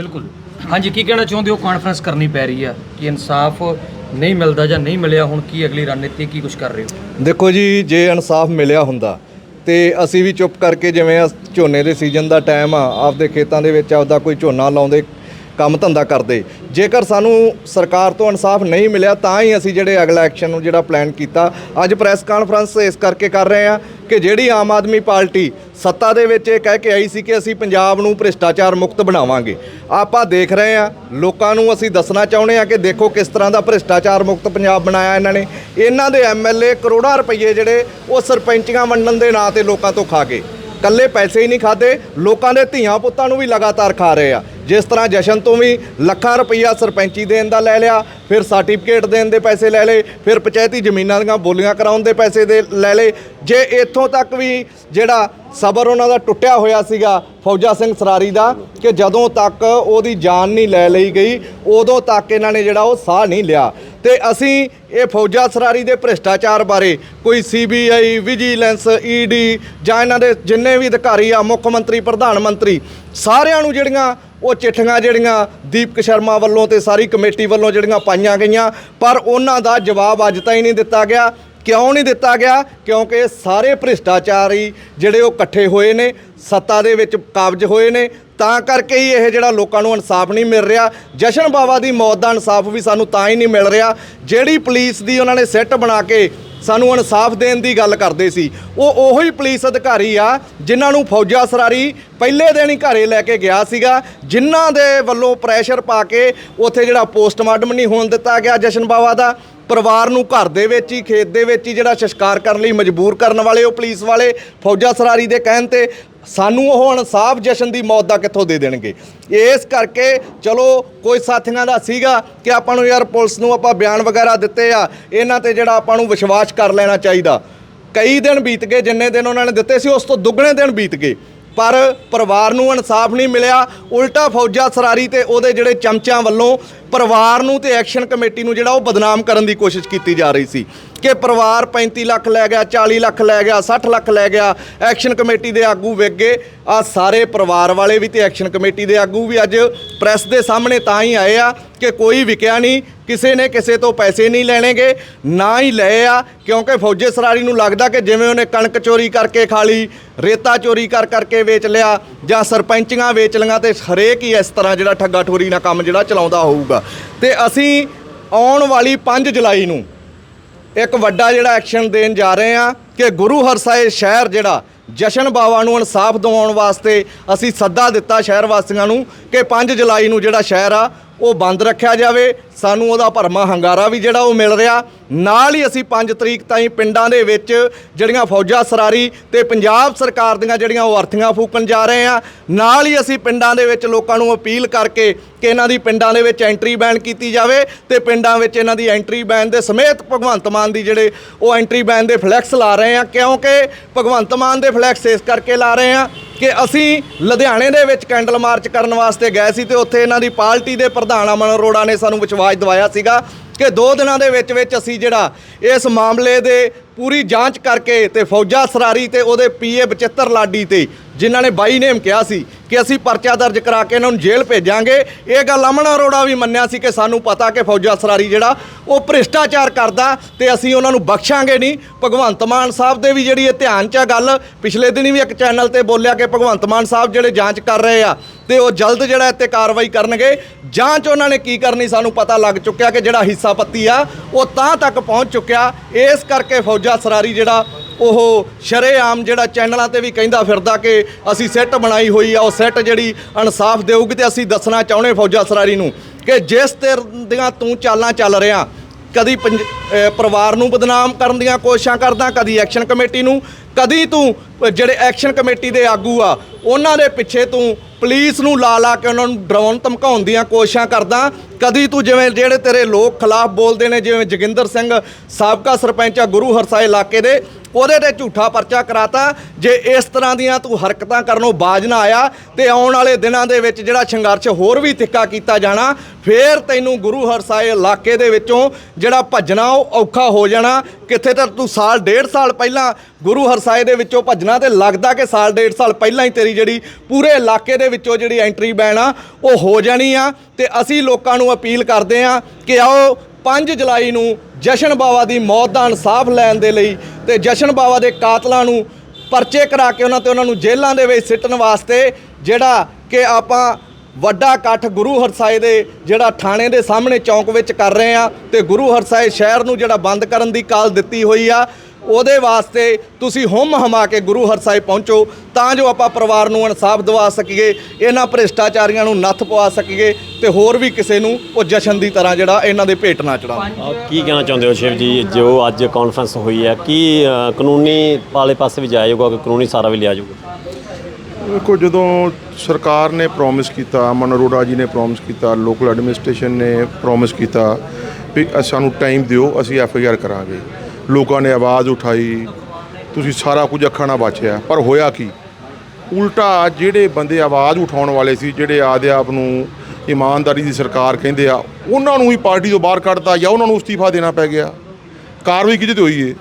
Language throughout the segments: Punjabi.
ਬਿਲਕੁਲ। ਹਾਂਜੀ, ਕੀ ਕਹਿਣਾ ਚਾਹੁੰਦੇ ਹੋ? ਕਾਨਫਰੰਸ ਕਰਨੀ ਪੈ ਰਹੀ ਆ ਕਿ ਇਨਸਾਫ ਨਹੀਂ ਮਿਲਦਾ ਜਾਂ ਨਹੀਂ ਮਿਲਿਆ, ਹੁਣ ਕੀ ਅਗਲੀ ਰਣਨੀਤੀ, ਕੀ ਕੁਝ ਕਰ ਰਹੇ ਹੋ? ਦੇਖੋ ਜੀ, ਜੇ ਇਨਸਾਫ ਮਿਲਿਆ ਹੁੰਦਾ, ਤੇ ਅਸੀਂ ਵੀ ਚੁੱਪ ਕਰਕੇ ਜਿਵੇਂ ਆਹ ਝੋਨੇ ਦੇ ਸੀਜ਼ਨ ਦਾ ਟਾਈਮ ਆ, ਆਪਦੇ ਖੇਤਾਂ ਦੇ ਵਿੱਚ ਆਪਦਾ ਕੋਈ ਝੋਨਾ ਲਾਉਂਦੇ ਕੰਮ ਧੰਦਾ ਕਰਦੇ। ਜੇਕਰ ਸਾਨੂੰ ਸਰਕਾਰ ਤੋਂ ਇਨਸਾਫ ਨਹੀਂ ਮਿਲਿਆ, ਤਾਂ ਹੀ ਅਸੀਂ ਜਿਹੜੇ ਅਗਲਾ ਐਕਸ਼ਨ ਨੂੰ ਜਿਹੜਾ ਪਲਾਨ ਕੀਤਾ, ਅੱਜ ਪ੍ਰੈਸ ਕਾਨਫਰੰਸ ਇਸ ਕਰਕੇ ਕਰ ਰਹੇ ਆ ਕਿ ਜਿਹੜੀ ਆਮ ਆਦਮੀ ਪਾਰਟੀ ਸੱਤਾ ਦੇ ਵਿੱਚ ਇਹ ਕਹਿ ਕੇ ਆਈ ਸੀ ਕਿ ਅਸੀਂ ਪੰਜਾਬ ਨੂੰ ਭ੍ਰਿਸ਼ਟਾਚਾਰ ਮੁਕਤ ਬਣਾਵਾਂਗੇ। ਆਪਾਂ ਦੇਖ ਰਹੇ ਆ ਲੋਕਾਂ ਨੂੰ ਅਸੀਂ ਦੱਸਣਾ ਚਾਹੁੰਦੇ ਆ ਕਿ ਦੇਖੋ ਕਿਸ ਤਰ੍ਹਾਂ ਦਾ ਭ੍ਰਿਸ਼ਟਾਚਾਰ ਮੁਕਤ ਪੰਜਾਬ ਬਣਾਇਆ ਇਹਨਾਂ ਨੇ। ਇਹਨਾਂ ਦੇ ਐਮਐਲਏ ਕਰੋੜਾਂ ਰੁਪਏ ਜਿਹੜੇ ਉਹ ਸਰਪੰਚੀਆਂ ਵੰਡਣ ਦੇ ਨਾਂ ਤੇ ਲੋਕਾਂ ਤੋਂ ਖਾ ਗਏ। ਕੱਲੇ ਪੈਸੇ ਹੀ ਨਹੀਂ ਖਾਦੇ ਲੋਕਾਂ ਦੇ ਧੀਆਂ ਪੁੱਤਾਂ ਨੂੰ ਵੀ ਲਗਾਤਾਰ ਖਾ ਰਹੇ ਆ। ਜਿਸ ਤਰ੍ਹਾਂ ਜਸ਼ਨ ਤੋਂ ਵੀ ਲੱਖਾਂ ਰੁਪਈਆ ਸਰਪੰਚੀ ਦੇਣ ਦਾ ਲੈ ਲਿਆ, ਫਿਰ ਸਰਟੀਫਿਕੇਟ ਦੇਣ ਦੇ ਪੈਸੇ ਲੈ ਲਏ, ਫਿਰ ਪੰਚਾਇਤੀ ਜ਼ਮੀਨਾਂ ਦੀਆਂ ਬੋਲੀਆਂ ਕਰਾਉਣ ਦੇ ਪੈਸੇ ਦੇ ਲੈ ਲਏ। ਜੇ ਇੱਥੋਂ ਤੱਕ ਵੀ ਜਿਹੜਾ ਸਬਰ ਉਹਨਾਂ ਦਾ ਟੁੱਟਿਆ ਹੋਇਆ ਸੀਗਾ, ਫੌਜਾ ਸਿੰਘ ਸਰਾਰੀ ਦਾ, ਕਿ ਜਦੋਂ ਤੱਕ ਉਹਦੀ ਜਾਨ ਨਹੀਂ ਲੈ ਲਈ ਗਈ, ਉਦੋਂ ਤੱਕ ਇਹਨਾਂ ਨੇ ਜਿਹੜਾ ਉਹ ਸਾਹ ਨਹੀਂ ਲਿਆ। ਤੇ ਅਸੀਂ ਇਹ ਫੌਜਾ ਸਰਾਰੀ ਦੇ ਭ੍ਰਿਸ਼ਟਾਚਾਰ ਬਾਰੇ ਕੋਈ ਸੀਬੀਆਈ ਵਿਜੀਲੈਂਸ ਈਡੀ ਜਾਂ ਇਹਨਾਂ ਦੇ ਜਿੰਨੇ ਵੀ ਅਧਿਕਾਰੀ ਆ, ਮੁੱਖ ਮੰਤਰੀ, ਪ੍ਰਧਾਨ ਮੰਤਰੀ, ਸਾਰਿਆਂ ਨੂੰ ਜਿਹੜੀਆਂ ਉਹ ਚਿੱਠੀਆਂ ਜਿਹੜੀਆਂ ਦੀਪਕ ਸ਼ਰਮਾ ਵੱਲੋਂ ਤੇ ਸਾਰੀ ਕਮੇਟੀ ਵੱਲੋਂ ਜਿਹੜੀਆਂ ਪਾਈਆਂ ਗਈਆਂ, ਪਰ ਉਹਨਾਂ ਦਾ ਜਵਾਬ ਅੱਜ ਤਾਈਂ ਨਹੀਂ ਦਿੱਤਾ ਗਿਆ। ਕਿਉਂ ਨਹੀਂ ਦਿੱਤਾ ਗਿਆ? ਕਿਉਂਕਿ ਸਾਰੇ ਭ੍ਰਿਸ਼ਟਾਚਾਰੀ ਜਿਹੜੇ ਉਹ ਇਕੱਠੇ ਹੋਏ ਨੇ, ਸੱਤਾ ਦੇ ਵਿੱਚ ਕਾਬਜ ਹੋਏ ਨੇ ਤਾਂ ਕਰਕੇ ਹੀ ਇਹ ਜਿਹੜਾ ਲੋਕਾਂ ਨੂੰ ਇਨਸਾਫ ਨਹੀਂ ਮਿਲ ਰਿਹਾ। ਜਸ਼ਨ ਬਾਵਾ ਦੀ ਮੌਤ ਦਾ ਇਨਸਾਫ ਵੀ ਸਾਨੂੰ ਤਾਂ ਹੀ ਨਹੀਂ ਮਿਲ ਰਿਹਾ। ਜਿਹੜੀ ਪੁਲਿਸ ਦੀ ਉਹਨਾਂ ਨੇ ਸੈੱਟ ਬਣਾ ਕੇ ਸਾਨੂੰ ਇਨਸਾਫ ਦੇਣ ਦੀ ਗੱਲ ਕਰਦੇ ਸੀ, ਉਹ ਉਹੀ ਪੁਲਿਸ ਅਧਿਕਾਰੀ ਆ ਜਿਨ੍ਹਾਂ ਨੂੰ ਫੌਜਾ ਸਰਾਰੀ ਪਹਿਲੇ ਦਿਨ ਹੀ ਘਰੇ ਲੈ ਕੇ ਗਿਆ ਸੀਗਾ। ਜਿਨ੍ਹਾਂ ਦੇ ਵੱਲੋਂ ਪ੍ਰੈਸ਼ਰ ਪਾ ਕੇ ਉੱਥੇ ਜਿਹੜਾ ਪੋਸਟਮਾਰਟਮ ਨਹੀਂ ਹੋਣ ਦਿੱਤਾ ਗਿਆ ਜਸ਼ਨ ਬਾਵਾ ਦਾ। ਪਰਿਵਾਰ ਨੂੰ ਘਰ ਦੇ ਵਿੱਚ ਹੀ, ਖੇਤ ਦੇ ਵਿੱਚ ਹੀ ਜਿਹੜਾ ਸੰਸਕਾਰ ਕਰਨ ਲਈ ਮਜਬੂਰ ਕਰਨ ਵਾਲੇ, ਉਹ ਪੁਲਿਸ ਵਾਲੇ ਫੌਜਾ ਸਰਾਰੀ ਦੇ ਕਹਿਣ ਤੇ ਸਾਨੂੰ ਉਹ ਇਨਸਾਫ ਜਸ਼ਨ ਦੀ ਮੌਤ ਦਾ ਕਿੱਥੋਂ ਦੇ ਦੇਣਗੇ। ਇਸ ਕਰਕੇ ਚਲੋ ਕੋਈ ਸਾਥੀਆਂ ਦਾ ਸੀਗਾ ਕਿ ਆਪਾਂ ਨੂੰ ਯਾਰ ਪੁਲਿਸ ਨੂੰ ਆਪਾਂ ਬਿਆਨ ਵਗੈਰਾ ਦਿੱਤੇ ਆ, ਇਹਨਾਂ ਤੇ ਜਿਹੜਾ ਆਪਾਂ ਨੂੰ ਵਿਸ਼ਵਾਸ ਕਰ ਲੈਣਾ ਚਾਹੀਦਾ। ਕਈ ਦਿਨ ਬੀਤ ਗਏ, ਜਿੰਨੇ ਦਿਨ ਉਹਨਾਂ ਨੇ ਦਿੱਤੇ ਸੀ, ਉਸ ਤੋਂ ਦੁੱਗਣੇ ਦਿਨ ਬੀਤ ਗਏ। ਪਰ ਪਰਿਵਾਰ ਨੂੰ ਇਨਸਾਫ ਨਹੀਂ ਮਿਲਿਆ, ਉਲਟਾ ਫੌਜਾ ਸਰਾਰੀ ਤੇ ਉਹਦੇ ਜਿਹੜੇ ਚਮਚਿਆਂ ਵੱਲੋਂ ਪਰਿਵਾਰ ਨੂੰ ਤੇ ਐਕਸ਼ਨ ਕਮੇਟੀ ਨੂੰ ਜਿਹੜਾ ਉਹ ਬਦਨਾਮ ਕਰਨ ਦੀ ਕੋਸ਼ਿਸ਼ ਕੀਤੀ ਜਾ ਰਹੀ ਸੀ ਕਿ ਪਰਿਵਾਰ 35 ਲੱਖ ਲੈ ਗਿਆ 40 ਲੱਖ ਲੈ ਗਿਆ 60 ਲੱਖ ਲੈ ਗਿਆ, ਐਕਸ਼ਨ ਕਮੇਟੀ ਦੇ ਆਗੂ ਵਿਕ ਗਏ। ਆ ਸਾਰੇ ਪਰਿਵਾਰ ਵਾਲੇ ਵੀ ਤੇ ਐਕਸ਼ਨ ਕਮੇਟੀ ਦੇ ਆਗੂ ਵੀ ਅੱਜ ਪ੍ਰੈਸ ਦੇ ਸਾਹਮਣੇ ਤਾਂ ਹੀ ਆਏ ਆ ਕਿ ਕੋਈ ਵਿਕਿਆ ਨਹੀਂ, ਕਿਸੇ ਨੇ ਕਿਸੇ ਤੋਂ ਪੈਸੇ ਨਹੀਂ ਲੈਣੇਗੇ, ਨਾ ਹੀ ਲਏ ਆ, ਕਿਉਂਕਿ ਫੌਜੇ ਸਰਾਰੀ ਨੂੰ ਲੱਗਦਾ ਕਿ ਜਿਵੇਂ ਉਹਨੇ ਕਣਕ ਚੋਰੀ ਕਰਕੇ ਖਾ ਲਈ, ਰੇਤਾ ਚੋਰੀ ਕਰ ਕਰਕੇ ਵੇਚ ਲਿਆ ਜਾਂ ਸਰਪੰਚੀਆਂ ਵੇਚ ਲਈਆਂ ਤੇ ਹਰੇਕ ਹੀ ਇਸ ਤਰ੍ਹਾਂ ਜਿਹੜਾ ਠੱਗਾ ਠੋਰੀ ਨਾਲ ਕੰਮ ਜਿਹੜਾ ਚਲਾਉਂਦਾ ਹੋਊਗਾ। ਤੇ ਅਸੀਂ ਆਉਣ ਵਾਲੀ 5 ਜੁਲਾਈ ਨੂੰ ਇੱਕ ਵੱਡਾ ਜਿਹੜਾ ਐਕਸ਼ਨ ਦੇਣ ਜਾ ਰਹੇ ਆ ਕਿ ਗੁਰੂ ਹਰਸਾਏ ਸ਼ਹਿਰ ਜਿਹੜਾ ਜਸ਼ਨ ਬਾਵਾ ਨੂੰ ਇਨਸਾਫ ਦਿਵਾਉਣ ਵਾਸਤੇ ਅਸੀਂ ਸੱਦਾ ਦਿੱਤਾ ਸ਼ਹਿਰ ਵਾਸੀਆਂ ਨੂੰ ਕਿ 5 ਜੁਲਾਈ ਨੂੰ ਜਿਹੜਾ ਸ਼ਹਿਰ ਆ ਉਹ ਬੰਦ ਰੱਖਿਆ ਜਾਵੇ। ਸਾਨੂੰ ਉਹਦਾ ਭਰਮਾ ਹੰਗਾਰਾ ਵੀ ਜਿਹੜਾ ਉਹ ਮਿਲ ਰਿਹਾ। ਨਾਲ ਹੀ ਅਸੀਂ 5 ਤਰੀਕ ਤਾਈਂ ਪਿੰਡਾਂ ਦੇ ਵਿੱਚ ਜਿਹੜੀਆਂ ਫੌਜਾਂ ਸਰਾਰੀ ਤੇ ਪੰਜਾਬ ਸਰਕਾਰ ਦੀਆਂ ਜਿਹੜੀਆਂ ਉਹ ਅਰਥੀਆਂ ਫੂਕਣ ਜਾ ਰਹੇ ਆ ਨਾਲ ਹੀ ਅਸੀਂ ਪਿੰਡਾਂ ਦੇ ਵਿੱਚ ਲੋਕਾਂ ਨੂੰ ਅਪੀਲ ਕਰਕੇ ਕਿ ਇਹਨਾਂ ਦੀ ਪਿੰਡਾਂ ਦੇ ਵਿੱਚ ਐਂਟਰੀ ਬੈਨ ਕੀਤੀ ਜਾਵੇ ਤੇ ਪਿੰਡਾਂ ਵਿੱਚ ਇਹਨਾਂ ਦੀ ਐਂਟਰੀ ਬੈਨ ਦੇ ਸਮੇਤ ਭਗਵੰਤ ਮਾਨ ਦੀ ਜਿਹੜੇ ਉਹ ਐਂਟਰੀ ਬੈਨ ਦੇ ਫਲੈਕਸ ਲਾ ਰਹੇ ਆ ਕਿਉਂਕਿ ਭਗਵੰਤ ਮਾਨ ਦੇ ਫਲੈਕਸ ਇਸ ਕਰਕੇ ਲਾ ਰਹੇ ਆ ਕਿ ਅਸੀਂ ਲੁਧਿਆਣੇ ਦੇ ਵਿੱਚ ਕੈਂਡਲ ਮਾਰਚ ਕਰਨ ਵਾਸਤੇ ਗਏ ਸੀ ਤੇ ਉੱਥੇ ਇਹਨਾਂ ਦੀ ਪਾਰਟੀ ਦੇ ਪ੍ਰਧਾਨ ਅਮਨ ਅਰੋੜਾ ਨੇ ਸਾਨੂੰ ਵਿਸ਼ਵਾਸ ਦਿਵਾਇਆ ਸੀਗਾ ਕਿ ਦੋ ਦਿਨਾਂ ਦੇ ਵਿੱਚ ਵਿੱਚ ਅਸੀਂ ਜਿਹੜਾ ਇਸ ਮਾਮਲੇ ਦੇ ਪੂਰੀ ਜਾਂਚ ਕਰਕੇ ਤੇ ਫੌਜਾ ਸਰਾਰੀ ਤੇ ਉਹਦੇ ਪੀਏ ਬਚਿੱਤਰ ਲਾਡੀ ਤੇ ਜਿਨ੍ਹਾਂ ਨੇ ਬਾਈ ਨੇਮ ਕਿਹਾ ਸੀ ਕਿ ਅਸੀਂ ਪਰਚਾ ਦਰਜ ਕਰਾ ਕੇ ਇਹਨਾਂ ਨੂੰ ਜੇਲ੍ਹ ਭੇਜਾਂਗੇ। ਇਹ ਗੱਲ ਅਮਨ ਅਰੋੜਾ ਵੀ ਮੰਨਿਆ ਸੀ ਕਿ ਸਾਨੂੰ ਪਤਾ ਕਿ ਫੌਜਾ ਸਰਾਰੀ ਜਿਹੜਾ, ਉਹ ਭ੍ਰਿਸ਼ਟਾਚਾਰ ਕਰਦਾ ਤੇ ਅਸੀਂ ਉਹਨਾਂ ਨੂੰ ਬਖਸ਼ਾਂਗੇ ਨਹੀਂ। ਭਗਵੰਤ ਮਾਨ ਸਾਹਿਬ ਦੇ ਵੀ ਜਿਹੜੀ ਇਹ ਧਿਆਨ 'ਚ ਆ ਗੱਲ, ਪਿਛਲੇ ਦਿਨੀ ਵੀ ਇੱਕ ਚੈਨਲ ਤੇ ਬੋਲਿਆ ਕਿ ਭਗਵੰਤ ਮਾਨ ਸਾਹਿਬ ਜਿਹੜੇ ਜਾਂਚ ਕਰ ਰਹੇ ਆ ਤੇ ਉਹ ਜਲਦ ਜਿਹੜਾ ਇੱਥੇ ਕਾਰਵਾਈ ਕਰਨਗੇ। ਜਾਂਚ ਉਹਨਾਂ ਨੇ ਕੀ ਕਰਨੀ ਸਾਨੂੰ ਪਤਾ ਲੱਗ ਚੁੱਕਿਆ ਕਿ ਜਿਹੜਾ ਹਿੱਸਾ ਪੱਤੀ ਆ, ਉਹ ਤਾਂ ਤੱਕ ਪਹੁੰਚ ਚੁੱਕਿਆ। ਇਸ ਕਰਕੇ ਫੌਜਾ ਸਰਾਰੀ ਜਿਹੜਾ ਉਹ ਸ਼ਰੇਆਮ ਜਿਹੜਾ ਚੈਨਲਾਂ ਤੇ ਵੀ ਕਹਿੰਦਾ ਫਿਰਦਾ ਕਿ ਅਸੀਂ ਸੈੱਟ ਬਣਾਈ ਹੋਈ ਆ ਉਸ ਸੈੱਟ ਜਿਹੜੀ ਇਨਸਾਫ ਦੇਊਗੀ ਤੇ ਅਸੀਂ ਦੱਸਣਾ ਚਾਹੁੰਦੇ ਫੌਜਾ ਸਰਾਰੀ ਨੂੰ ਕਿ ਜਿਸ ਤੇ ਦੀਆਂ ਤੂੰ ਚਾਲਾਂ ਚੱਲ ਰਿਹਾ, ਕਦੀ ਪੰਜ- ਪਰਿਵਾਰ ਨੂੰ ਬਦਨਾਮ ਕਰਨ ਦੀਆਂ ਕੋਸ਼ਿਸ਼ਾਂ ਕਰਦਾ, ਕਦੀ ਐਕਸ਼ਨ ਕਮੇਟੀ ਨੂੰ, ਕਦੀ ਤੂੰ ਜਿਹੜੇ ਐਕਸ਼ਨ ਕਮੇਟੀ ਦੇ ਆਗੂ ਆ, ਉਹਨਾਂ ਦੇ ਪਿੱਛੇ ਤੂੰ ਪੁਲਿਸ ਨੂੰ ਲਾ ਲਾ ਕੇ ਉਹਨਾਂ ਨੂੰ ਡਰਾਉਣ, ਧਮਕਾਉਣ ਦੀਆਂ ਕੋਸ਼ਿਸ਼ਾਂ ਕਰਦਾ, ਕਦੀ ਤੂੰ ਜਿਵੇਂ ਜਿਹੜੇ ਤੇਰੇ ਲੋਕ ਖਿਲਾਫ ਬੋਲਦੇ ਨੇ, ਜਿਵੇਂ ਜੋਗਿੰਦਰ ਸਿੰਘ, ਸਾਬਕਾ ਸਰਪੰਚ ਆ ਗੁਰੂ ਹਰਸਾਏ ਇਲਾਕੇ ਦੇ ਉਹਦੇ ਤੇ ਝੂਠਾ ਪਰਚਾ ਕਰਾਤਾ। ਜੇ ਇਸ ਤਰ੍ਹਾਂ ਦੀਆਂ ਤੂੰ ਹਰਕਤਾਂ ਕਰਨੋਂ ਬਾਜ ਨਾ ਆਇਆ, ਤੇ ਆਉਣ ਵਾਲੇ ਦਿਨਾਂ ਦੇ ਵਿੱਚ ਜਿਹੜਾ ਸੰਘਰਸ਼ ਹੋਰ ਵੀ ਤਿੱਖਾ ਕੀਤਾ ਜਾਣਾ, ਫੇਰ ਤੈਨੂੰ ਗੁਰੂ ਹਰਸਾਏ ਇਲਾਕੇ ਦੇ ਵਿੱਚੋਂ ਜਿਹੜਾ ਭੱਜਣਾ ਉਹ ਔਖਾ ਹੋ ਜਾਣਾ। ਕਿੱਥੇ ਤਾਂ ਤੂੰ ਸਾਲ, ਡੇਢ ਸਾਲ ਪਹਿਲਾਂ ਗੁਰੂ ਹਰਸਾਏ ਦੇ ਵਿੱਚੋਂ ਭੱਜਣਾ ਤੇ ਲੱਗਦਾ ਕਿ ਸਾਲ, ਡੇਢ ਸਾਲ ਪਹਿਲਾਂ ਹੀ ਤੇਰੀ ਜਿਹੜੀ ਪੂਰੇ ਇਲਾਕੇ ਦੇ ਵਿੱਚੋਂ ਜਿਹੜੀ ਐਂਟਰੀ ਬੈਨ ਆ, ਉਹ ਹੋ ਜਾਣੀ ਆ। ਤੇ ਅਸੀਂ ਲੋਕਾਂ ਨੂੰ ਅਪੀਲ ਕਰਦੇ ਆ ਕਿ ਆਓ 5 ਜੁਲਾਈ ਨੂੰ ਜਸ਼ਨ ਬਾਵਾ ਦੀ ਮੌਤ ਦਾ ਇਨਸਾਫ ਲੈਣ ਦੇ ਲਈ ਤੇ ਜਸ਼ਨ ਬਾਵਾ ਦੇ ਕਾਤਲਾਂ ਨੂੰ ਪਰਚੇ ਕਰਾ ਕੇ ਉਹਨਾਂ ਤੇ ਉਹਨਾਂ ਨੂੰ ਜੇਲ੍ਹਾਂ ਦੇ ਵਿੱਚ ਸਿੱਟਣ ਵਾਸਤੇ ਜਿਹੜਾ ਕਿ ਆਪਾਂ ਵੱਡਾ ਇਕੱਠ ਗੁਰੂ ਹਰਸਾਏ ਦੇ ਜਿਹੜਾ ਥਾਣੇ ਦੇ ਸਾਹਮਣੇ ਚੌਂਕ ਵਿੱਚ ਕਰ ਰਹੇ ਆ ਤੇ ਗੁਰੂ ਹਰਸਾਏ ਸ਼ਹਿਰ ਨੂੰ ਜਿਹੜਾ ਬੰਦ ਕਰਨ ਦੀ ਕਾਲ ਦਿੱਤੀ ਹੋਈ ਆ। ਉਹਦੇ ਵਾਸਤੇ ਤੁਸੀਂ ਹੁਮ ਹਮਾ ਕੇ ਗੁਰੂ ਹਰਸਾਏ ਪਹੁੰਚੋ ਤਾਂ ਜੋ ਆਪਾਂ ਪਰਿਵਾਰ ਨੂੰ ਇਨਸਾਫ ਦਿਵਾ ਸਕੀਏ ਇਹਨਾਂ ਭ੍ਰਿਸ਼ਟਾਚਾਰੀਆਂ ਨੂੰ ਨੱਥ ਪਵਾ ਸਕੀਏ ਤੇ ਹੋਰ ਵੀ ਕਿਸੇ ਨੂੰ ਉਹ ਜਸ਼ਨ ਦੀ ਤਰ੍ਹਾਂ ਜਿਹੜਾ ਇਹਨਾਂ ਦੇ ਭੇਟ ਨਾ ਚੜਾ ਕੀ ਕਹਿਣਾ ਚਾਹੁੰਦੇ ਹੋ ਸ਼ਿਵ ਜੀ ਜੋ ਅੱਜ ਕਾਨਫਰੰਸ ਹੋਈ ਹੈ ਕੀ ਕਾਨੂੰਨੀ ਵਾਲੇ ਪਾਸੇ ਵੀ ਜਾਊਗਾ ਕਿ ਕਾਨੂੰਨੀ ਸਾਰਾ ਵੀ ਲਿਆ ਜਾਊਗਾ? ਦੇਖੋ ਜਦੋਂ ਸਰਕਾਰ ਨੇ ਪ੍ਰੋਮਿਸ ਕੀਤਾ ਅਮਨ ਅਰੋੜਾ ਜੀ ਨੇ ਪ੍ਰੋਮਿਸ ਕੀਤਾ ਲੋਕਲ ਐਡਮਿਨਿਸਟ੍ਰੇਸ਼ਨ ਨੇ ਪ੍ਰੋਮਿਸ ਕੀਤਾ ਵੀ ਸਾਨੂੰ ਟਾਈਮ ਦਿਓ ਅਸੀਂ ਐਫ ਆਈ ਆਰ ਕਰਾਂਗੇ। ਲੋਕਾਂ ਨੇ ਆਵਾਜ਼ ਉਠਾਈ। ਤੁਸੀਂ ਸਾਰਾ ਕੁਝ ਅੱਖਾਂ ਨਾਲ ਬਚਿਆ ਪਰ ਹੋਇਆ ਕੀ? ਉਲਟਾ ਜਿਹੜੇ ਬੰਦੇ ਆਵਾਜ਼ ਉਠਾਉਣ ਵਾਲੇ ਸੀ, ਜਿਹੜੇ ਆਦੇ ਆਪ ਨੂੰ ਇਮਾਨਦਾਰੀ ਦੀ ਸਰਕਾਰ ਕਹਿੰਦੇ ਆ, ਉਹਨਾਂ ਨੂੰ ਹੀ ਪਾਰਟੀ ਤੋਂ ਬਾਹਰ ਕੱਢਤਾ ਜਾਂ ਉਹਨਾਂ ਨੂੰ ਅਸਤੀਫਾ ਦੇਣਾ ਪੈ ਗਿਆ। ਕਾਰਵਾਈ ਕਿਹਦੇ ਤੇ ਹੋਈ ਏ?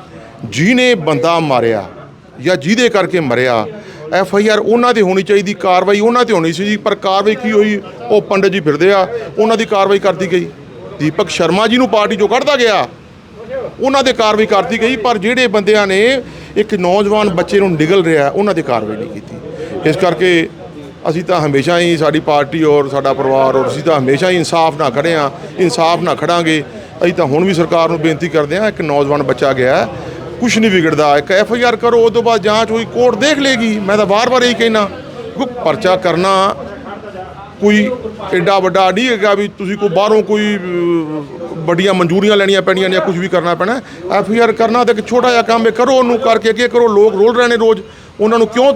ਜਿਹਨੇ ਬੰਦਾ ਮਾਰਿਆ ਜਾਂ ਜਿਹਦੇ ਕਰਕੇ ਮਰਿਆ, ਐਫ ਆਈ ਆਰ ਉਹਨਾਂ ਤੇ ਹੋਣੀ ਚਾਹੀਦੀ, ਕਾਰਵਾਈ ਉਹਨਾਂ ਤੇ ਹੋਣੀ ਸੀ ਜੀ ਪਰ ਕਾਰਵਾਈ ਕੀ ਹੋਈ? ਉਹ ਪੰਡਤ ਜੀ ਫਿਰਦੇ ਆ, ਉਹਨਾਂ ਦੀ ਕਾਰਵਾਈ ਕਰਦੀ ਗਈ। ਦੀਪਕ ਸ਼ਰਮਾ ਜੀ ਨੂੰ ਪਾਰਟੀ ਚੋਂ ਕੱਢਦਾ ਗਿਆ। ਉਹਨਾਂ ਦੇ ਕਾਰਵਾਈ ਕਰਤੀ ਗਈ, ਪਰ ਜਿਹੜੇ ਬੰਦਿਆਂ ਨੇ ਇੱਕ ਨੌਜਵਾਨ ਬੱਚੇ ਨੂੰ ਨਿਗਲ ਰਿਹਾ, ਉਹਨਾਂ ਤੇ ਕਾਰਵਾਈ ਨਹੀਂ ਕੀਤੀ। ਇਸ ਕਰਕੇ ਅਸੀਂ ਤਾਂ ਹਮੇਸ਼ਾ ਹੀ ਸਾਡੀ ਪਾਰਟੀ ਔਰ ਸਾਡਾ ਪਰਿਵਾਰ ਔਰ ਅਸੀਂ ਤਾਂ ਹਮੇਸ਼ਾ ਹੀ ਇਨਸਾਫ ਨਾਲ ਖੜੇ ਆ ਇਨਸਾਫ ਨਾਲ ਖੜਾਂਗੇ। ਅਸੀਂ ਤਾਂ ਹੁਣ ਵੀ ਸਰਕਾਰ ਨੂੰ ਬੇਨਤੀ ਕਰਦੇ ਆ ਇੱਕ ਨੌਜਵਾਨ ਬੱਚਾ ਗਿਆ ਕੁਝ ਨਹੀਂ ਵਿਗੜਦਾ, ਇੱਕ ਐਫ ਆਈ ਆਰ ਕਰੋ ਉਸ ਤੋਂ ਬਾਅਦ ਜਾਂਚ ਹੋਈ, ਕੋਰਟ ਦੇਖ ਲੇਗੀ। ਮੈਂ ਤਾਂ ਵਾਰ-ਵਾਰ ਇਹੀ ਕਹਿਣਾ ਕਿ ਪਰਚਾ ਕਰਨਾ ਕੋਈ ਐਡਾ ਵੱਡਾ ਨਹੀਂ ਹੈਗਾ ਵੀ ਤੁਸੀਂ ਕੋਈ ਬਾਹਰੋਂ ਕੋਈ ਵੱਡੀਆਂ ਮਨਜ਼ੂਰੀਆਂ ਲੈਣੀਆਂ ਪੈਣੀਆਂ ਜਾਂ ਕੁਝ ਵੀ ਕਰਨਾ ਪੈਣਾ। ਐਫ ਆਈ ਆਰ ਕਰਨਾ ਤਾਂ ਇੱਕ ਛੋਟਾ ਜਿਹਾ ਕੰਮ ਹੈ, ਕਰੋ ਉਹਨੂੰ ਕਰਕੇ ਅੱਗੇ ਕਰੋ, ਲੋਕ ਰੋਲ ਰਹੇ ਨੇ ਰੋਜ਼। ਉਹਨਾਂ ਨੂੰ ਕਿਉਂ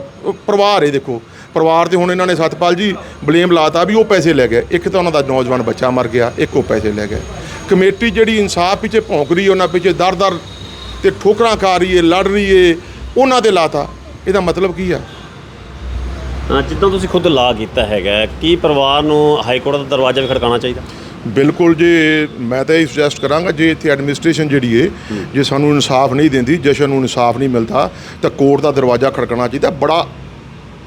ਪਰਿਵਾਰ ਹੈ ਦੇਖੋ। ਪਰਿਵਾਰ ਤੇ ਹੁਣ ਇਹਨਾਂ ਨੇ ਸਤਪਾਲ ਜੀ ਬਲੇਮ ਲਾਤਾ ਵੀ ਉਹ ਪੈਸੇ ਲੈ ਗਏ। ਇੱਕ ਤਾਂ ਉਹਨਾਂ ਦਾ ਨੌਜਵਾਨ ਬੱਚਾ ਮਰ ਗਿਆ, ਇੱਕ ਉਹ ਪੈਸੇ ਲੈ ਗਏ। ਕਮੇਟੀ ਜਿਹੜੀ ਇਨਸਾਫ ਪਿੱਛੇ ਭੌਂਕ ਰਹੀ ਹੈ, ਉਹਨਾਂ ਪਿੱਛੇ ਦਰ-ਦਰ ਤੇ ਠੋਕਰਾਂ ਖਾ ਰਹੀ ਹੈ, ਲੜ ਰਹੀ ਹੈ, ਉਹਨਾਂ ਦੇ ਲਾਤਾ। ਇਹਦਾ ਮਤਲਬ ਕੀ ਆ? ਜਿੱਦਾਂ ਤੁਸੀਂ ਖੁਦ ਲਾ ਕੀਤਾ ਹੈਗਾ, ਕੀ ਪਰਿਵਾਰ ਨੂੰ ਹਾਈ ਕੋਰਟ ਦਾ ਦਰਵਾਜ਼ਾ ਵੀ ਖੜਕਾਉਣਾ ਚਾਹੀਦਾ? ਬਿਲਕੁਲ ਜੇ, ਮੈਂ ਤਾਂ ਇਹ ਸੁਜੈਸਟ ਕਰਾਂਗਾ, ਜੇ ਇੱਥੇ ਐਡਮਿਨਿਸਟ੍ਰੇਸ਼ਨ ਜਿਹੜੀ ਏ, ਜੇ ਸਾਨੂੰ ਇਨਸਾਫ ਨਹੀਂ ਦਿੰਦੀ, ਜਸ਼ਨ ਨੂੰ ਇਨਸਾਫ ਨਹੀਂ ਮਿਲਦਾ, ਤਾਂ ਕੋਰਟ ਦਾ ਦਰਵਾਜ਼ਾ ਖੜਕਣਾ ਚਾਹੀਦਾ। ਬੜਾ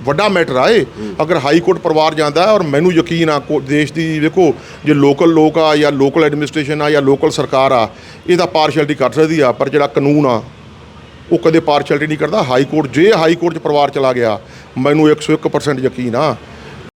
ਵੱਡਾ ਮੈਟਰ ਆ ਇਹ। ਅਗਰ ਹਾਈ ਕੋਰਟ ਪਰਿਵਾਰ ਜਾਂਦਾ ਔਰ ਮੈਨੂੰ ਯਕੀਨ ਆ, ਕੋ- ਦੇਸ਼ ਦੀ ਵੇਖੋ, ਜੇ ਲੋਕਲ ਲੋਕ ਆ ਜਾਂ ਲੋਕਲ ਐਡਮਿਨਿਸਟ੍ਰੇਸ਼ਨ ਆ ਜਾਂ ਲੋਕਲ ਸਰਕਾਰ ਆ, ਇਹਦਾ ਪਾਰਸ਼ੈਲਿਟੀ ਕਰ ਸਕਦੀ ਆ, ਪਰ ਜਿਹੜਾ ਕਾਨੂੰਨ ਆ ਉਹ ਕਦੇ ਪਾਰਸ਼ੈਲਿਟੀ ਨਹੀਂ ਕਰਦਾ, ਹਾਈ ਕੋਰਟ, ਜੇ ਹਾਈ ਕੋਰਟ 'ਚ ਪਰਿਵਾਰ ਚਲਾ ਗਿਆ, ਮੈਨੂੰ 101% ਯਕੀਨ ਆ